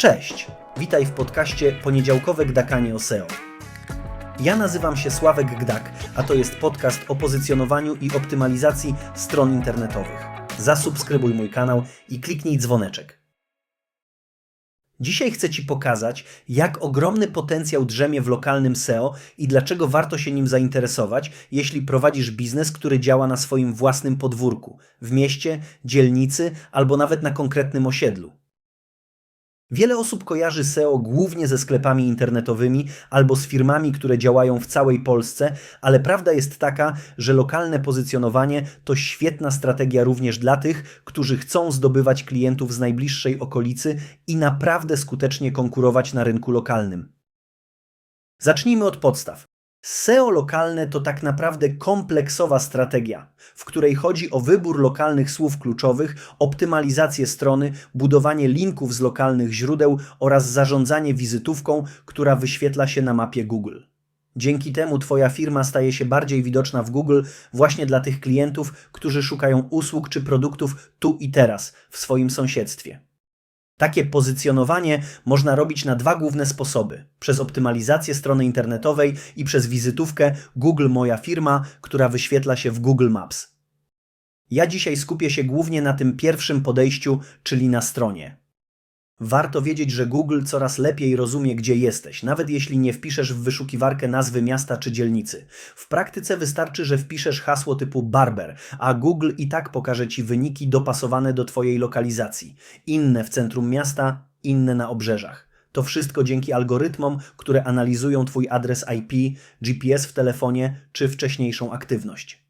Cześć, witaj w podcaście Poniedziałkowe Gdakanie o SEO. Ja nazywam się Sławek Gdak, a to jest podcast o pozycjonowaniu i optymalizacji stron internetowych. Zasubskrybuj mój kanał i kliknij dzwoneczek. Dzisiaj chcę Ci pokazać, jak ogromny potencjał drzemie w lokalnym SEO i dlaczego warto się nim zainteresować, jeśli prowadzisz biznes, który działa na swoim własnym podwórku, w mieście, dzielnicy albo nawet na konkretnym osiedlu. Wiele osób kojarzy SEO głównie ze sklepami internetowymi albo z firmami, które działają w całej Polsce, ale prawda jest taka, że lokalne pozycjonowanie to świetna strategia również dla tych, którzy chcą zdobywać klientów z najbliższej okolicy i naprawdę skutecznie konkurować na rynku lokalnym. Zacznijmy od podstaw. SEO lokalne to tak naprawdę kompleksowa strategia, w której chodzi o wybór lokalnych słów kluczowych, optymalizację strony, budowanie linków z lokalnych źródeł oraz zarządzanie wizytówką, która wyświetla się na mapie Google. Dzięki temu Twoja firma staje się bardziej widoczna w Google właśnie dla tych klientów, którzy szukają usług czy produktów tu i teraz, w swoim sąsiedztwie. Takie pozycjonowanie można robić na dwa główne sposoby: przez optymalizację strony internetowej i przez wizytówkę Google Moja Firma, która wyświetla się w Google Maps. Ja dzisiaj skupię się głównie na tym pierwszym podejściu, czyli na stronie. Warto wiedzieć, że Google coraz lepiej rozumie, gdzie jesteś, nawet jeśli nie wpiszesz w wyszukiwarkę nazwy miasta czy dzielnicy. W praktyce wystarczy, że wpiszesz hasło typu barber, a Google i tak pokaże Ci wyniki dopasowane do Twojej lokalizacji. Inne w centrum miasta, inne na obrzeżach. To wszystko dzięki algorytmom, które analizują Twój adres IP, GPS w telefonie czy wcześniejszą aktywność.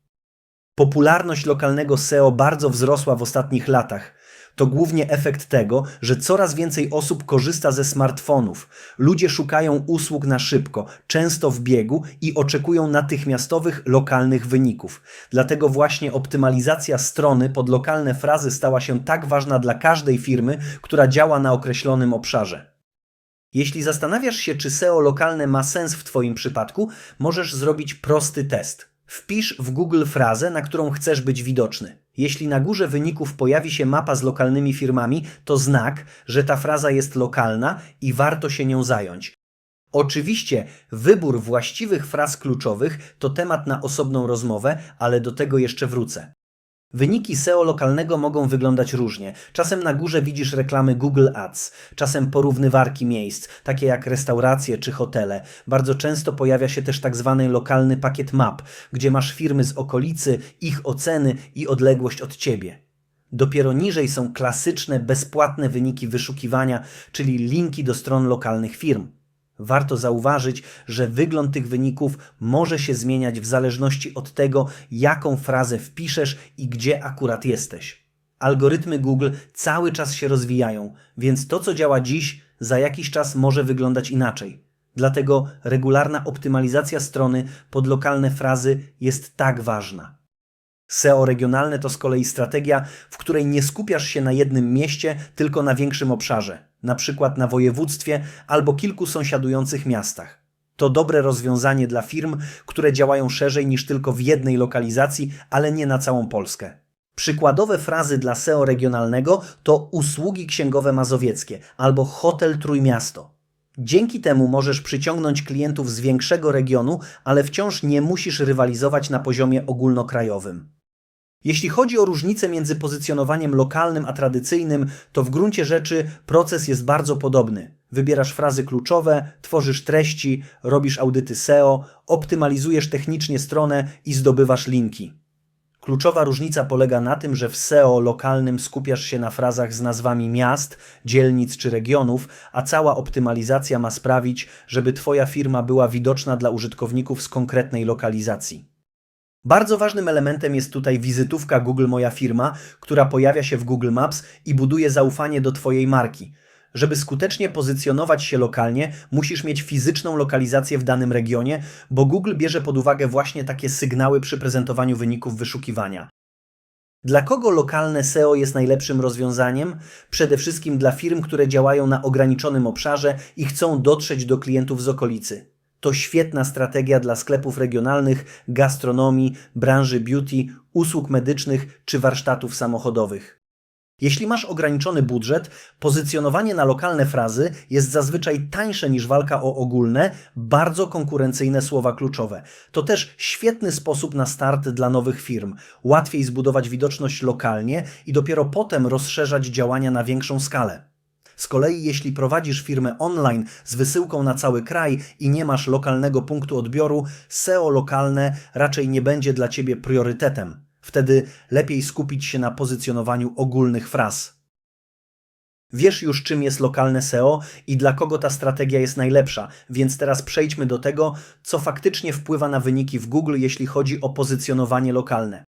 Popularność lokalnego SEO bardzo wzrosła w ostatnich latach. To głównie efekt tego, że coraz więcej osób korzysta ze smartfonów. Ludzie szukają usług na szybko, często w biegu i oczekują natychmiastowych, lokalnych wyników. Dlatego właśnie optymalizacja strony pod lokalne frazy stała się tak ważna dla każdej firmy, która działa na określonym obszarze. Jeśli zastanawiasz się, czy SEO lokalne ma sens w Twoim przypadku, możesz zrobić prosty test. Wpisz w Google frazę, na którą chcesz być widoczny. Jeśli na górze wyników pojawi się mapa z lokalnymi firmami, to znak, że ta fraza jest lokalna i warto się nią zająć. Oczywiście wybór właściwych fraz kluczowych to temat na osobną rozmowę, ale do tego jeszcze wrócę. Wyniki SEO lokalnego mogą wyglądać różnie. Czasem na górze widzisz reklamy Google Ads, czasem porównywarki miejsc, takie jak restauracje czy hotele. Bardzo często pojawia się też tak zwany lokalny pakiet map, gdzie masz firmy z okolicy, ich oceny i odległość od ciebie. Dopiero niżej są klasyczne, bezpłatne wyniki wyszukiwania, czyli linki do stron lokalnych firm. Warto zauważyć, że wygląd tych wyników może się zmieniać w zależności od tego, jaką frazę wpiszesz i gdzie akurat jesteś. Algorytmy Google cały czas się rozwijają, więc to, co działa dziś, za jakiś czas może wyglądać inaczej. Dlatego regularna optymalizacja strony pod lokalne frazy jest tak ważna. SEO regionalne to z kolei strategia, w której nie skupiasz się na jednym mieście, tylko na większym obszarze, na przykład na województwie albo kilku sąsiadujących miastach. To dobre rozwiązanie dla firm, które działają szerzej niż tylko w jednej lokalizacji, ale nie na całą Polskę. Przykładowe frazy dla SEO regionalnego to usługi księgowe mazowieckie albo hotel Trójmiasto. Dzięki temu możesz przyciągnąć klientów z większego regionu, ale wciąż nie musisz rywalizować na poziomie ogólnokrajowym. Jeśli chodzi o różnicę między pozycjonowaniem lokalnym a tradycyjnym, to w gruncie rzeczy proces jest bardzo podobny. Wybierasz frazy kluczowe, tworzysz treści, robisz audyty SEO, optymalizujesz technicznie stronę i zdobywasz linki. Kluczowa różnica polega na tym, że w SEO lokalnym skupiasz się na frazach z nazwami miast, dzielnic czy regionów, a cała optymalizacja ma sprawić, żeby Twoja firma była widoczna dla użytkowników z konkretnej lokalizacji. Bardzo ważnym elementem jest tutaj wizytówka Google Moja Firma, która pojawia się w Google Maps i buduje zaufanie do Twojej marki. Żeby skutecznie pozycjonować się lokalnie, musisz mieć fizyczną lokalizację w danym regionie, bo Google bierze pod uwagę właśnie takie sygnały przy prezentowaniu wyników wyszukiwania. Dla kogo lokalne SEO jest najlepszym rozwiązaniem? Przede wszystkim dla firm, które działają na ograniczonym obszarze i chcą dotrzeć do klientów z okolicy. To świetna strategia dla sklepów regionalnych, gastronomii, branży beauty, usług medycznych czy warsztatów samochodowych. Jeśli masz ograniczony budżet, pozycjonowanie na lokalne frazy jest zazwyczaj tańsze niż walka o ogólne, bardzo konkurencyjne słowa kluczowe. To też świetny sposób na start dla nowych firm. Łatwiej zbudować widoczność lokalnie i dopiero potem rozszerzać działania na większą skalę. Z kolei jeśli prowadzisz firmę online z wysyłką na cały kraj i nie masz lokalnego punktu odbioru, SEO lokalne raczej nie będzie dla Ciebie priorytetem. Wtedy lepiej skupić się na pozycjonowaniu ogólnych fraz. Wiesz już, czym jest lokalne SEO i dla kogo ta strategia jest najlepsza, więc teraz przejdźmy do tego, co faktycznie wpływa na wyniki w Google, jeśli chodzi o pozycjonowanie lokalne.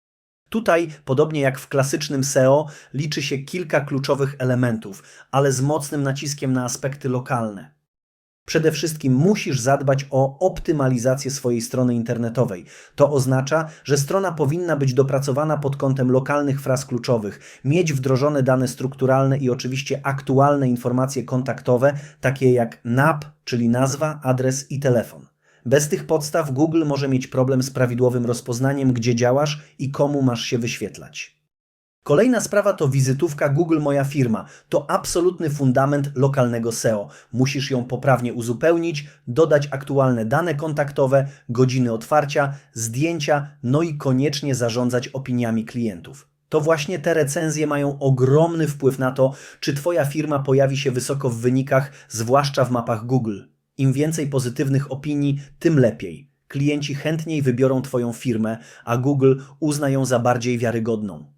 Tutaj, podobnie jak w klasycznym SEO, liczy się kilka kluczowych elementów, ale z mocnym naciskiem na aspekty lokalne. Przede wszystkim musisz zadbać o optymalizację swojej strony internetowej. To oznacza, że strona powinna być dopracowana pod kątem lokalnych fraz kluczowych, mieć wdrożone dane strukturalne i oczywiście aktualne informacje kontaktowe, takie jak NAP, czyli nazwa, adres i telefon. Bez tych podstaw Google może mieć problem z prawidłowym rozpoznaniem, gdzie działasz i komu masz się wyświetlać. Kolejna sprawa to wizytówka Google Moja Firma. To absolutny fundament lokalnego SEO. Musisz ją poprawnie uzupełnić, dodać aktualne dane kontaktowe, godziny otwarcia, zdjęcia, no i koniecznie zarządzać opiniami klientów. To właśnie te recenzje mają ogromny wpływ na to, czy Twoja firma pojawi się wysoko w wynikach, zwłaszcza w mapach Google. Im więcej pozytywnych opinii, tym lepiej. Klienci chętniej wybiorą Twoją firmę, a Google uzna ją za bardziej wiarygodną.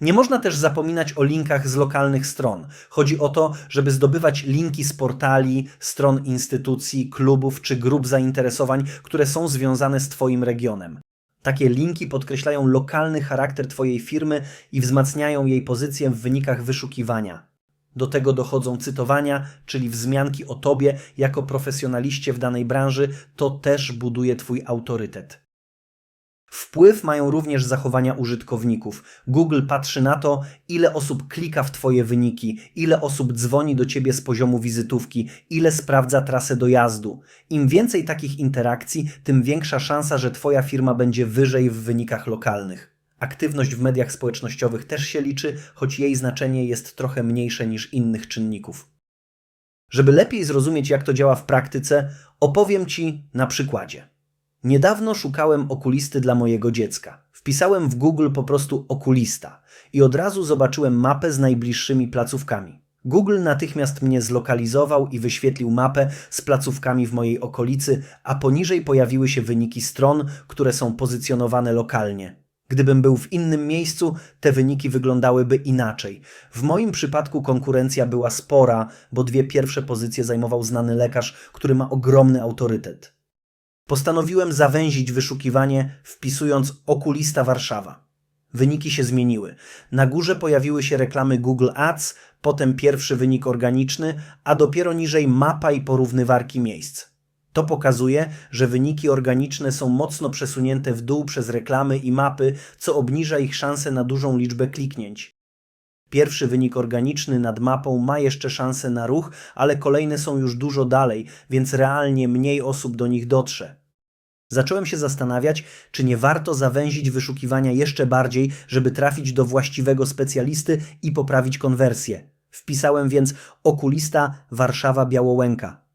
Nie można też zapominać o linkach z lokalnych stron. Chodzi o to, żeby zdobywać linki z portali, stron instytucji, klubów czy grup zainteresowań, które są związane z Twoim regionem. Takie linki podkreślają lokalny charakter Twojej firmy i wzmacniają jej pozycję w wynikach wyszukiwania. Do tego dochodzą cytowania, czyli wzmianki o Tobie jako profesjonaliście w danej branży, to też buduje Twój autorytet. Wpływ mają również zachowania użytkowników. Google patrzy na to, ile osób klika w Twoje wyniki, ile osób dzwoni do Ciebie z poziomu wizytówki, ile sprawdza trasę dojazdu. Im więcej takich interakcji, tym większa szansa, że Twoja firma będzie wyżej w wynikach lokalnych. Aktywność w mediach społecznościowych też się liczy, choć jej znaczenie jest trochę mniejsze niż innych czynników. Żeby lepiej zrozumieć, jak to działa w praktyce, opowiem Ci na przykładzie. Niedawno szukałem okulisty dla mojego dziecka. Wpisałem w Google po prostu okulista i od razu zobaczyłem mapę z najbliższymi placówkami. Google natychmiast mnie zlokalizował i wyświetlił mapę z placówkami w mojej okolicy, a poniżej pojawiły się wyniki stron, które są pozycjonowane lokalnie. Gdybym był w innym miejscu, te wyniki wyglądałyby inaczej. W moim przypadku konkurencja była spora, bo dwie pierwsze pozycje zajmował znany lekarz, który ma ogromny autorytet. Postanowiłem zawęzić wyszukiwanie, wpisując okulista Warszawa. Wyniki się zmieniły. Na górze pojawiły się reklamy Google Ads, potem pierwszy wynik organiczny, a dopiero niżej mapa i porównywarki miejsc. To pokazuje, że wyniki organiczne są mocno przesunięte w dół przez reklamy i mapy, co obniża ich szanse na dużą liczbę kliknięć. Pierwszy wynik organiczny nad mapą ma jeszcze szansę na ruch, ale kolejne są już dużo dalej, więc realnie mniej osób do nich dotrze. Zacząłem się zastanawiać, czy nie warto zawęzić wyszukiwania jeszcze bardziej, żeby trafić do właściwego specjalisty i poprawić konwersję. Wpisałem więc okulista Warszawa Białołęka.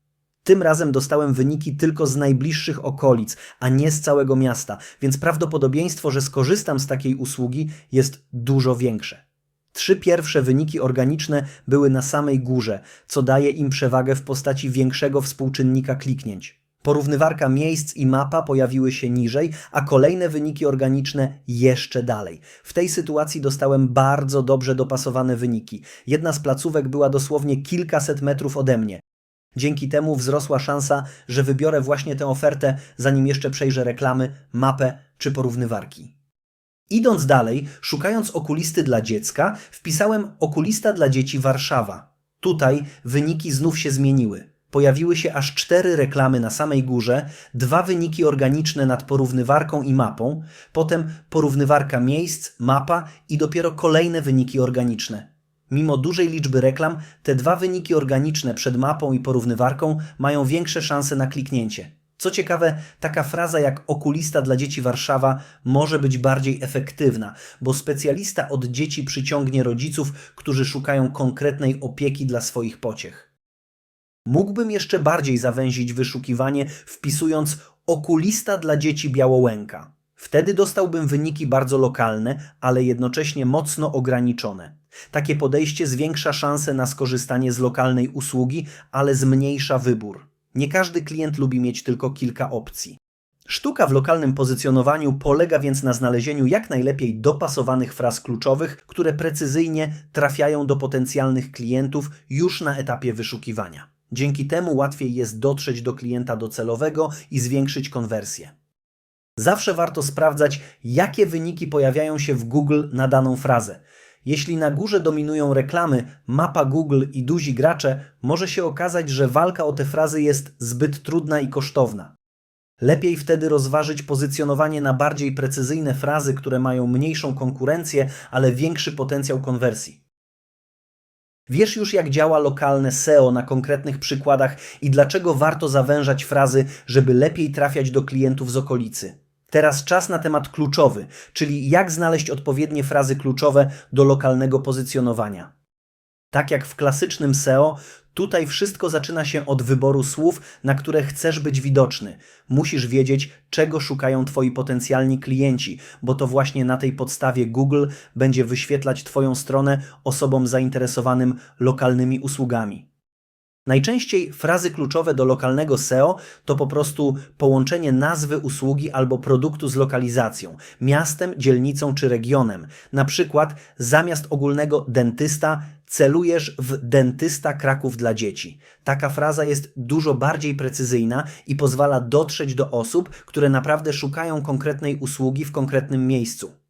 Tym razem dostałem wyniki tylko z najbliższych okolic, a nie z całego miasta, więc prawdopodobieństwo, że skorzystam z takiej usługi jest dużo większe. Trzy pierwsze wyniki organiczne były na samej górze, co daje im przewagę w postaci większego współczynnika kliknięć. Porównywarka miejsc i mapa pojawiły się niżej, a kolejne wyniki organiczne jeszcze dalej. W tej sytuacji dostałem bardzo dobrze dopasowane wyniki. Jedna z placówek była dosłownie kilkaset metrów ode mnie. Dzięki temu wzrosła szansa, że wybiorę właśnie tę ofertę, zanim jeszcze przejrzę reklamy, mapę czy porównywarki. Idąc dalej, szukając okulisty dla dziecka, wpisałem okulista dla dzieci Warszawa. Tutaj wyniki znów się zmieniły. Pojawiły się aż cztery reklamy na samej górze, dwa wyniki organiczne nad porównywarką i mapą, potem porównywarka miejsc, mapa i dopiero kolejne wyniki organiczne. Mimo dużej liczby reklam, te dwa wyniki organiczne przed mapą i porównywarką mają większe szanse na kliknięcie. Co ciekawe, taka fraza jak okulista dla dzieci Warszawa może być bardziej efektywna, bo specjalista od dzieci przyciągnie rodziców, którzy szukają konkretnej opieki dla swoich pociech. Mógłbym jeszcze bardziej zawęzić wyszukiwanie, wpisując okulista dla dzieci Białołęka. Wtedy dostałbym wyniki bardzo lokalne, ale jednocześnie mocno ograniczone. Takie podejście zwiększa szanse na skorzystanie z lokalnej usługi, ale zmniejsza wybór. Nie każdy klient lubi mieć tylko kilka opcji. Sztuka w lokalnym pozycjonowaniu polega więc na znalezieniu jak najlepiej dopasowanych fraz kluczowych, które precyzyjnie trafiają do potencjalnych klientów już na etapie wyszukiwania. Dzięki temu łatwiej jest dotrzeć do klienta docelowego i zwiększyć konwersję. Zawsze warto sprawdzać, jakie wyniki pojawiają się w Google na daną frazę. Jeśli na górze dominują reklamy, mapa Google i duzi gracze, może się okazać, że walka o te frazy jest zbyt trudna i kosztowna. Lepiej wtedy rozważyć pozycjonowanie na bardziej precyzyjne frazy, które mają mniejszą konkurencję, ale większy potencjał konwersji. Wiesz już, jak działa lokalne SEO na konkretnych przykładach i dlaczego warto zawężać frazy, żeby lepiej trafiać do klientów z okolicy. Teraz czas na temat kluczowy, czyli jak znaleźć odpowiednie frazy kluczowe do lokalnego pozycjonowania. Tak jak w klasycznym SEO, tutaj wszystko zaczyna się od wyboru słów, na które chcesz być widoczny. Musisz wiedzieć, czego szukają Twoi potencjalni klienci, bo to właśnie na tej podstawie Google będzie wyświetlać Twoją stronę osobom zainteresowanym lokalnymi usługami. Najczęściej frazy kluczowe do lokalnego SEO to po prostu połączenie nazwy usługi albo produktu z lokalizacją, miastem, dzielnicą czy regionem. Na przykład zamiast ogólnego dentysta celujesz w dentysta Kraków dla dzieci. Taka fraza jest dużo bardziej precyzyjna i pozwala dotrzeć do osób, które naprawdę szukają konkretnej usługi w konkretnym miejscu.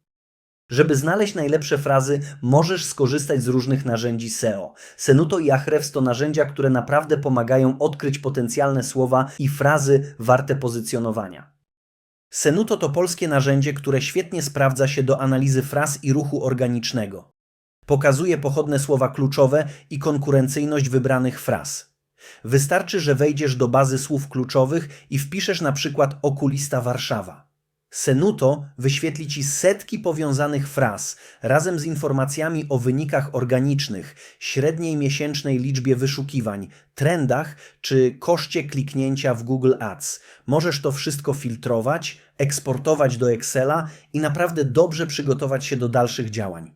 Żeby znaleźć najlepsze frazy, możesz skorzystać z różnych narzędzi SEO. Senuto i Ahrefs to narzędzia, które naprawdę pomagają odkryć potencjalne słowa i frazy warte pozycjonowania. Senuto to polskie narzędzie, które świetnie sprawdza się do analizy fraz i ruchu organicznego. Pokazuje pochodne słowa kluczowe i konkurencyjność wybranych fraz. Wystarczy, że wejdziesz do bazy słów kluczowych i wpiszesz na przykład okulista Warszawa. Senuto wyświetli Ci setki powiązanych fraz razem z informacjami o wynikach organicznych, średniej miesięcznej liczbie wyszukiwań, trendach czy koszcie kliknięcia w Google Ads. Możesz to wszystko filtrować, eksportować do Excela i naprawdę dobrze przygotować się do dalszych działań.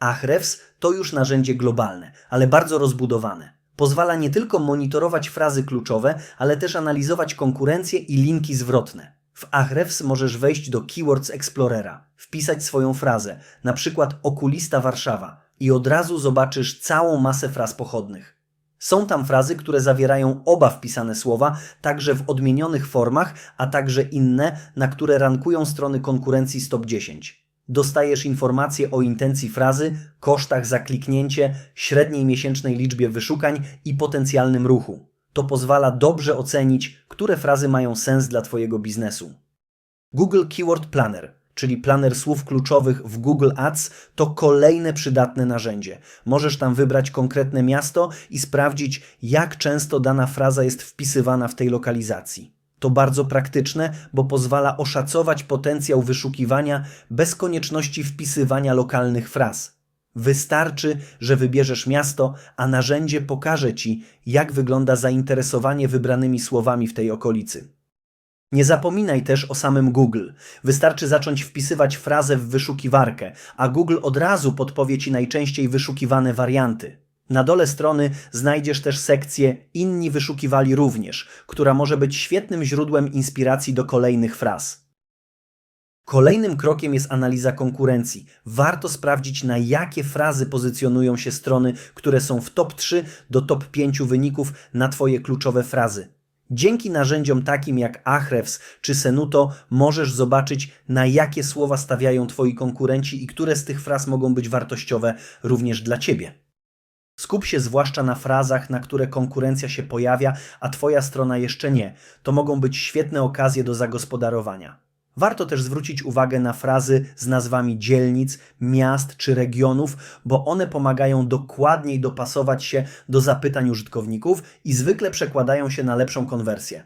Ahrefs to już narzędzie globalne, ale bardzo rozbudowane. Pozwala nie tylko monitorować frazy kluczowe, ale też analizować konkurencję i linki zwrotne. W Ahrefs możesz wejść do Keywords Explorera, wpisać swoją frazę, na przykład okulista Warszawa i od razu zobaczysz całą masę fraz pochodnych. Są tam frazy, które zawierają oba wpisane słowa, także w odmienionych formach, a także inne, na które rankują strony konkurencji z top 10. Dostajesz informacje o intencji frazy, kosztach za kliknięcie, średniej miesięcznej liczbie wyszukań i potencjalnym ruchu. To pozwala dobrze ocenić, które frazy mają sens dla Twojego biznesu. Google Keyword Planner, czyli planer słów kluczowych w Google Ads, to kolejne przydatne narzędzie. Możesz tam wybrać konkretne miasto i sprawdzić, jak często dana fraza jest wpisywana w tej lokalizacji. To bardzo praktyczne, bo pozwala oszacować potencjał wyszukiwania bez konieczności wpisywania lokalnych fraz. Wystarczy, że wybierzesz miasto, a narzędzie pokaże Ci, jak wygląda zainteresowanie wybranymi słowami w tej okolicy. Nie zapominaj też o samym Google. Wystarczy zacząć wpisywać frazę w wyszukiwarkę, a Google od razu podpowie Ci najczęściej wyszukiwane warianty. Na dole strony znajdziesz też sekcję Inni wyszukiwali również, która może być świetnym źródłem inspiracji do kolejnych fraz. Kolejnym krokiem jest analiza konkurencji. Warto sprawdzić, na jakie frazy pozycjonują się strony, które są w top 3 do top 5 wyników na Twoje kluczowe frazy. Dzięki narzędziom takim jak Ahrefs czy Senuto możesz zobaczyć, na jakie słowa stawiają Twoi konkurenci i które z tych fraz mogą być wartościowe również dla Ciebie. Skup się zwłaszcza na frazach, na które konkurencja się pojawia, a Twoja strona jeszcze nie. To mogą być świetne okazje do zagospodarowania. Warto też zwrócić uwagę na frazy z nazwami dzielnic, miast czy regionów, bo one pomagają dokładniej dopasować się do zapytań użytkowników i zwykle przekładają się na lepszą konwersję.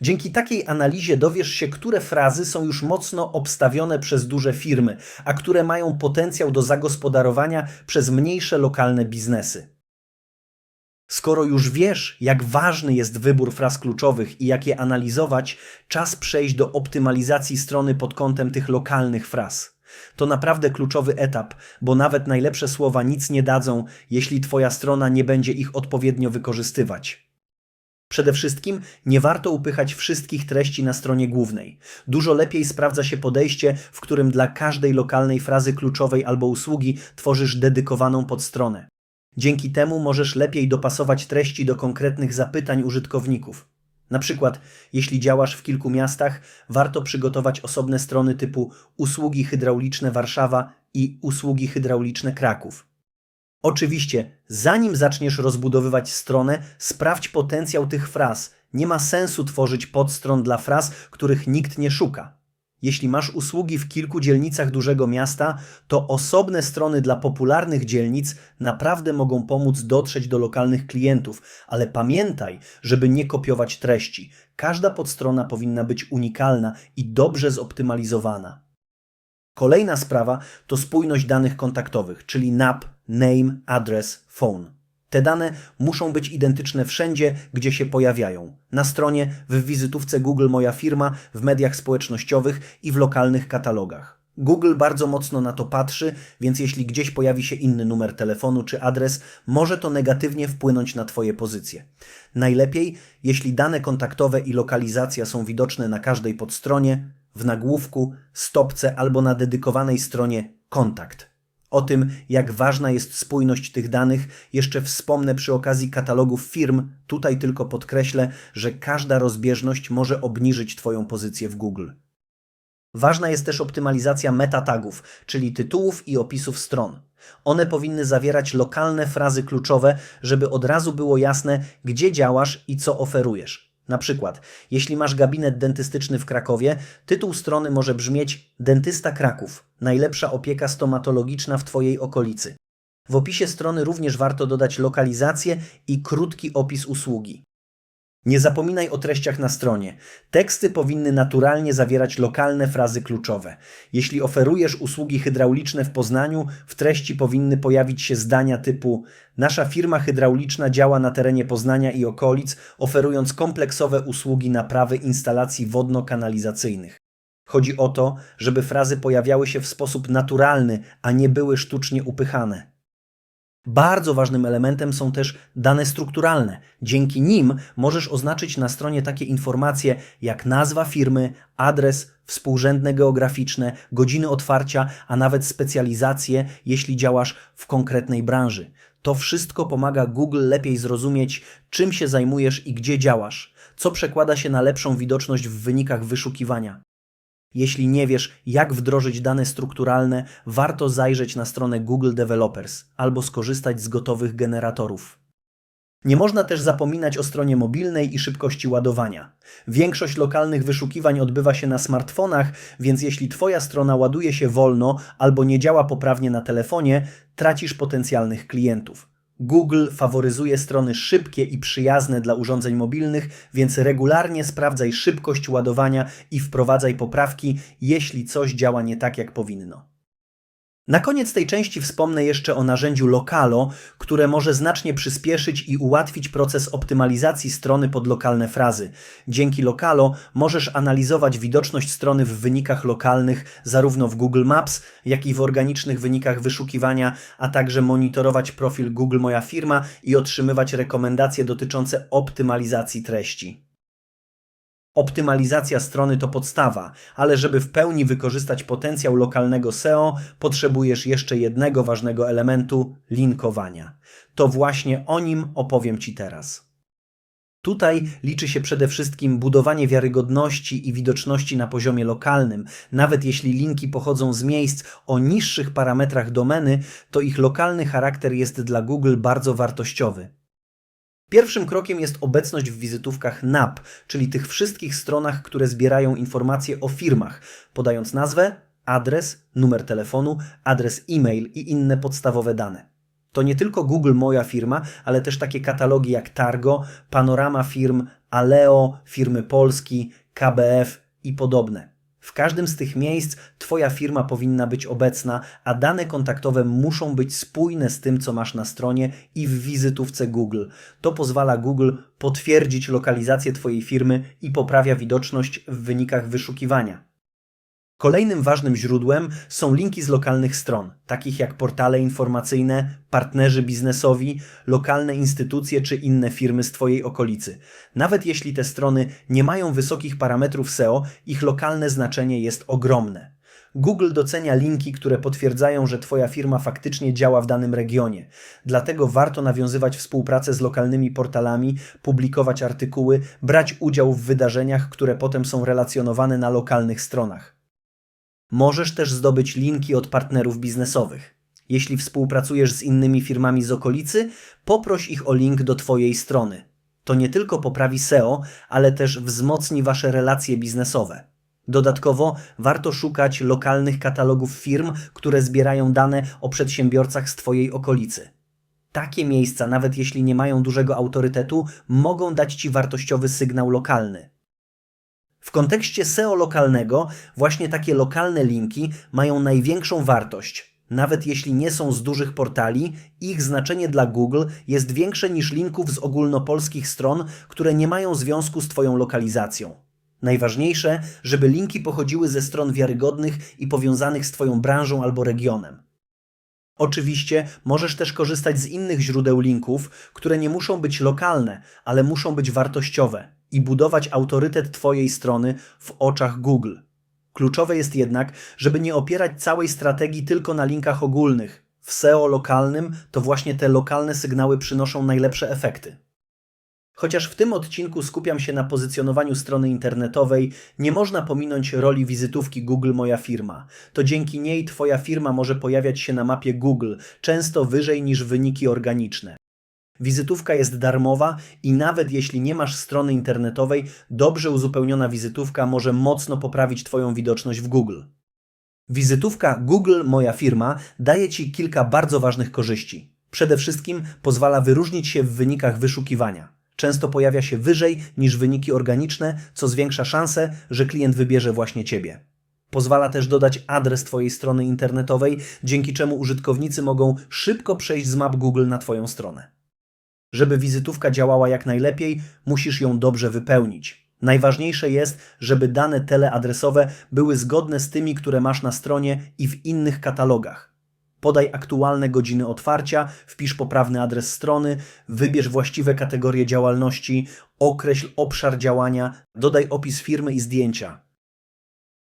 Dzięki takiej analizie dowiesz się, które frazy są już mocno obstawione przez duże firmy, a które mają potencjał do zagospodarowania przez mniejsze lokalne biznesy. Skoro już wiesz, jak ważny jest wybór fraz kluczowych i jak je analizować, czas przejść do optymalizacji strony pod kątem tych lokalnych fraz. To naprawdę kluczowy etap, bo nawet najlepsze słowa nic nie dadzą, jeśli Twoja strona nie będzie ich odpowiednio wykorzystywać. Przede wszystkim nie warto upychać wszystkich treści na stronie głównej. Dużo lepiej sprawdza się podejście, w którym dla każdej lokalnej frazy kluczowej albo usługi tworzysz dedykowaną podstronę. Dzięki temu możesz lepiej dopasować treści do konkretnych zapytań użytkowników. Na przykład, jeśli działasz w kilku miastach, warto przygotować osobne strony typu usługi hydrauliczne Warszawa i usługi hydrauliczne Kraków. Oczywiście, zanim zaczniesz rozbudowywać stronę, sprawdź potencjał tych fraz. Nie ma sensu tworzyć podstron dla fraz, których nikt nie szuka. Jeśli masz usługi w kilku dzielnicach dużego miasta, to osobne strony dla popularnych dzielnic naprawdę mogą pomóc dotrzeć do lokalnych klientów, ale pamiętaj, żeby nie kopiować treści. Każda podstrona powinna być unikalna i dobrze zoptymalizowana. Kolejna sprawa to spójność danych kontaktowych, czyli NAP, name, address, phone. Te dane muszą być identyczne wszędzie, gdzie się pojawiają. Na stronie, w wizytówce Google Moja Firma, w mediach społecznościowych i w lokalnych katalogach. Google bardzo mocno na to patrzy, więc jeśli gdzieś pojawi się inny numer telefonu czy adres, może to negatywnie wpłynąć na Twoje pozycje. Najlepiej, jeśli dane kontaktowe i lokalizacja są widoczne na każdej podstronie, w nagłówku, stopce albo na dedykowanej stronie kontakt. O tym, jak ważna jest spójność tych danych, jeszcze wspomnę przy okazji katalogów firm. Tutaj tylko podkreślę, że każda rozbieżność może obniżyć Twoją pozycję w Google. Ważna jest też optymalizacja metatagów, czyli tytułów i opisów stron. One powinny zawierać lokalne frazy kluczowe, żeby od razu było jasne, gdzie działasz i co oferujesz. Na przykład, jeśli masz gabinet dentystyczny w Krakowie, tytuł strony może brzmieć Dentysta Kraków najlepsza opieka stomatologiczna w Twojej okolicy. W opisie strony również warto dodać lokalizację i krótki opis usługi. Nie zapominaj o treściach na stronie. Teksty powinny naturalnie zawierać lokalne frazy kluczowe. Jeśli oferujesz usługi hydrauliczne w Poznaniu, w treści powinny pojawić się zdania typu Nasza firma hydrauliczna działa na terenie Poznania i okolic, oferując kompleksowe usługi naprawy instalacji wodno-kanalizacyjnych. Chodzi o to, żeby frazy pojawiały się w sposób naturalny, a nie były sztucznie upychane. Bardzo ważnym elementem są też dane strukturalne. Dzięki nim możesz oznaczyć na stronie takie informacje jak nazwa firmy, adres, współrzędne geograficzne, godziny otwarcia, a nawet specjalizacje, jeśli działasz w konkretnej branży. To wszystko pomaga Google lepiej zrozumieć, czym się zajmujesz i gdzie działasz, co przekłada się na lepszą widoczność w wynikach wyszukiwania. Jeśli nie wiesz, jak wdrożyć dane strukturalne, warto zajrzeć na stronę Google Developers albo skorzystać z gotowych generatorów. Nie można też zapominać o stronie mobilnej i szybkości ładowania. Większość lokalnych wyszukiwań odbywa się na smartfonach, więc jeśli Twoja strona ładuje się wolno albo nie działa poprawnie na telefonie, tracisz potencjalnych klientów. Google faworyzuje strony szybkie i przyjazne dla urządzeń mobilnych, więc regularnie sprawdzaj szybkość ładowania i wprowadzaj poprawki, jeśli coś działa nie tak, jak powinno. Na koniec tej części wspomnę jeszcze o narzędziu Lokalo, które może znacznie przyspieszyć i ułatwić proces optymalizacji strony pod lokalne frazy. Dzięki Lokalo możesz analizować widoczność strony w wynikach lokalnych zarówno w Google Maps, jak i w organicznych wynikach wyszukiwania, a także monitorować profil Google Moja Firma i otrzymywać rekomendacje dotyczące optymalizacji treści. Optymalizacja strony to podstawa, ale żeby w pełni wykorzystać potencjał lokalnego SEO, potrzebujesz jeszcze jednego ważnego elementu linkowania. To właśnie o nim opowiem Ci teraz. Tutaj liczy się przede wszystkim budowanie wiarygodności i widoczności na poziomie lokalnym. Nawet jeśli linki pochodzą z miejsc o niższych parametrach domeny, to ich lokalny charakter jest dla Google bardzo wartościowy. Pierwszym krokiem jest obecność w wizytówkach NAP, czyli tych wszystkich stronach, które zbierają informacje o firmach, podając nazwę, adres, numer telefonu, adres e-mail i inne podstawowe dane. To nie tylko Google Moja firma, ale też takie katalogi jak Targo, Panorama Firm, Aleo, firmy Polski, KBF i podobne. W każdym z tych miejsc Twoja firma powinna być obecna, a dane kontaktowe muszą być spójne z tym, co masz na stronie i w wizytówce Google. To pozwala Google potwierdzić lokalizację Twojej firmy i poprawia widoczność w wynikach wyszukiwania. Kolejnym ważnym źródłem są linki z lokalnych stron, takich jak portale informacyjne, partnerzy biznesowi, lokalne instytucje czy inne firmy z Twojej okolicy. Nawet jeśli te strony nie mają wysokich parametrów SEO, ich lokalne znaczenie jest ogromne. Google docenia linki, które potwierdzają, że Twoja firma faktycznie działa w danym regionie. Dlatego warto nawiązywać współpracę z lokalnymi portalami, publikować artykuły, brać udział w wydarzeniach, które potem są relacjonowane na lokalnych stronach. Możesz też zdobyć linki od partnerów biznesowych. Jeśli współpracujesz z innymi firmami z okolicy, poproś ich o link do Twojej strony. To nie tylko poprawi SEO, ale też wzmocni Wasze relacje biznesowe. Dodatkowo warto szukać lokalnych katalogów firm, które zbierają dane o przedsiębiorcach z Twojej okolicy. Takie miejsca, nawet jeśli nie mają dużego autorytetu, mogą dać Ci wartościowy sygnał lokalny. W kontekście SEO lokalnego, właśnie takie lokalne linki mają największą wartość. Nawet jeśli nie są z dużych portali, ich znaczenie dla Google jest większe niż linków z ogólnopolskich stron, które nie mają związku z Twoją lokalizacją. Najważniejsze, żeby linki pochodziły ze stron wiarygodnych i powiązanych z Twoją branżą albo regionem. Oczywiście możesz też korzystać z innych źródeł linków, które nie muszą być lokalne, ale muszą być wartościowe i budować autorytet Twojej strony w oczach Google. Kluczowe jest jednak, żeby nie opierać całej strategii tylko na linkach ogólnych. W SEO lokalnym to właśnie te lokalne sygnały przynoszą najlepsze efekty. Chociaż w tym odcinku skupiam się na pozycjonowaniu strony internetowej, nie można pominąć roli wizytówki Google Moja Firma. To dzięki niej Twoja firma może pojawiać się na mapie Google, często wyżej niż wyniki organiczne. Wizytówka jest darmowa i nawet jeśli nie masz strony internetowej, dobrze uzupełniona wizytówka może mocno poprawić Twoją widoczność w Google. Wizytówka Google Moja Firma daje Ci kilka bardzo ważnych korzyści. Przede wszystkim pozwala wyróżnić się w wynikach wyszukiwania. Często pojawia się wyżej niż wyniki organiczne, co zwiększa szanse, że klient wybierze właśnie Ciebie. Pozwala też dodać adres Twojej strony internetowej, dzięki czemu użytkownicy mogą szybko przejść z map Google na Twoją stronę. Żeby wizytówka działała jak najlepiej, musisz ją dobrze wypełnić. Najważniejsze jest, żeby dane teleadresowe były zgodne z tymi, które masz na stronie i w innych katalogach. Podaj aktualne godziny otwarcia, wpisz poprawny adres strony, wybierz właściwe kategorie działalności, określ obszar działania, dodaj opis firmy i zdjęcia.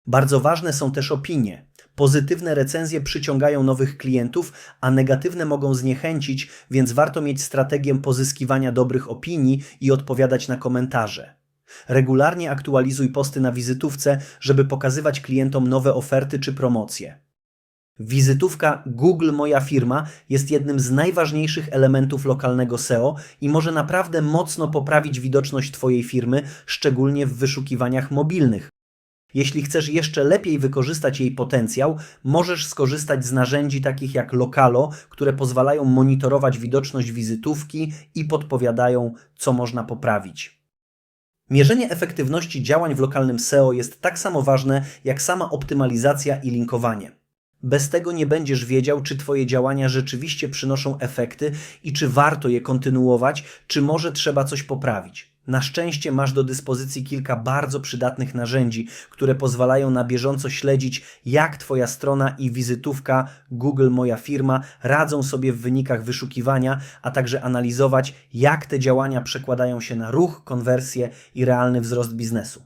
Bardzo ważne są też opinie. Pozytywne recenzje przyciągają nowych klientów, a negatywne mogą zniechęcić, więc warto mieć strategię pozyskiwania dobrych opinii i odpowiadać na komentarze. Regularnie aktualizuj posty na wizytówce, żeby pokazywać klientom nowe oferty czy promocje. Wizytówka Google Moja Firma jest jednym z najważniejszych elementów lokalnego SEO i może naprawdę mocno poprawić widoczność Twojej firmy, szczególnie w wyszukiwaniach mobilnych. Jeśli chcesz jeszcze lepiej wykorzystać jej potencjał, możesz skorzystać z narzędzi takich jak Lokalo, które pozwalają monitorować widoczność wizytówki i podpowiadają, co można poprawić. Mierzenie efektywności działań w lokalnym SEO jest tak samo ważne jak sama optymalizacja i linkowanie. Bez tego nie będziesz wiedział, czy Twoje działania rzeczywiście przynoszą efekty i czy warto je kontynuować, czy może trzeba coś poprawić. Na szczęście masz do dyspozycji kilka bardzo przydatnych narzędzi, które pozwalają na bieżąco śledzić, jak Twoja strona i wizytówka Google Moja Firma radzą sobie w wynikach wyszukiwania, a także analizować, jak te działania przekładają się na ruch, konwersję i realny wzrost biznesu.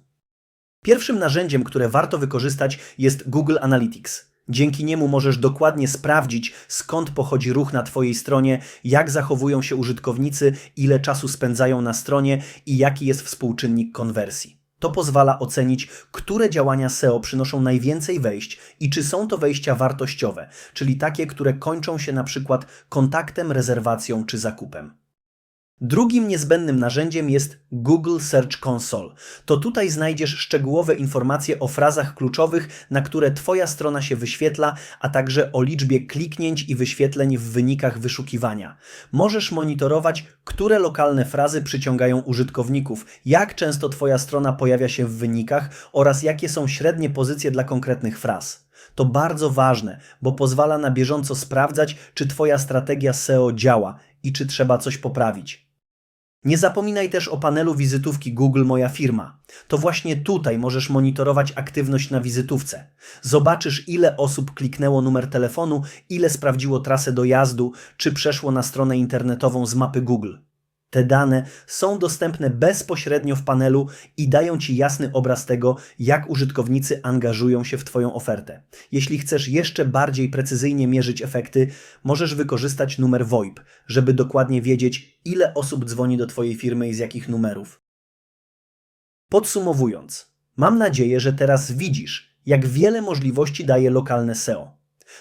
Pierwszym narzędziem, które warto wykorzystać, jest Google Analytics. Dzięki niemu możesz dokładnie sprawdzić, skąd pochodzi ruch na Twojej stronie, jak zachowują się użytkownicy, ile czasu spędzają na stronie i jaki jest współczynnik konwersji. To pozwala ocenić, które działania SEO przynoszą najwięcej wejść i czy są to wejścia wartościowe, czyli takie, które kończą się na przykład kontaktem, rezerwacją czy zakupem. Drugim niezbędnym narzędziem jest Google Search Console. To tutaj znajdziesz szczegółowe informacje o frazach kluczowych, na które Twoja strona się wyświetla, a także o liczbie kliknięć i wyświetleń w wynikach wyszukiwania. Możesz monitorować, które lokalne frazy przyciągają użytkowników, jak często Twoja strona pojawia się w wynikach oraz jakie są średnie pozycje dla konkretnych fraz. To bardzo ważne, bo pozwala na bieżąco sprawdzać, czy Twoja strategia SEO działa i czy trzeba coś poprawić. Nie zapominaj też o panelu wizytówki Google Moja Firma. To właśnie tutaj możesz monitorować aktywność na wizytówce. Zobaczysz, ile osób kliknęło numer telefonu, ile sprawdziło trasę dojazdu, czy przeszło na stronę internetową z mapy Google. Te dane są dostępne bezpośrednio w panelu i dają Ci jasny obraz tego, jak użytkownicy angażują się w Twoją ofertę. Jeśli chcesz jeszcze bardziej precyzyjnie mierzyć efekty, możesz wykorzystać numer VoIP, żeby dokładnie wiedzieć, ile osób dzwoni do Twojej firmy i z jakich numerów. Podsumowując, mam nadzieję, że teraz widzisz, jak wiele możliwości daje lokalne SEO.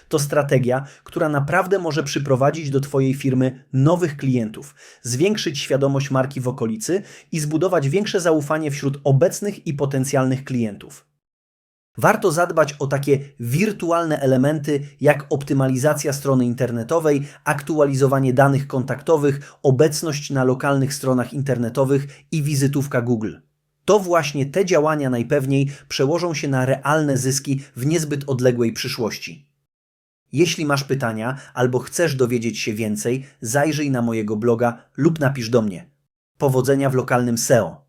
To strategia, która naprawdę może przyprowadzić do Twojej firmy nowych klientów, zwiększyć świadomość marki w okolicy i zbudować większe zaufanie wśród obecnych i potencjalnych klientów. Warto zadbać o takie wirtualne elementy jak optymalizacja strony internetowej, aktualizowanie danych kontaktowych, obecność na lokalnych stronach internetowych i wizytówka Google. To właśnie te działania najpewniej przełożą się na realne zyski w niezbyt odległej przyszłości. Jeśli masz pytania albo chcesz dowiedzieć się więcej, zajrzyj na mojego bloga lub napisz do mnie. Powodzenia w lokalnym SEO.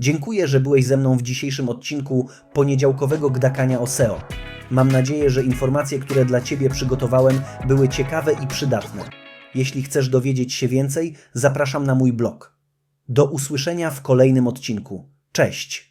Dziękuję, że byłeś ze mną w dzisiejszym odcinku poniedziałkowego Gdakania o SEO. Mam nadzieję, że informacje, które dla Ciebie przygotowałem, były ciekawe i przydatne. Jeśli chcesz dowiedzieć się więcej, zapraszam na mój blog. Do usłyszenia w kolejnym odcinku. Cześć!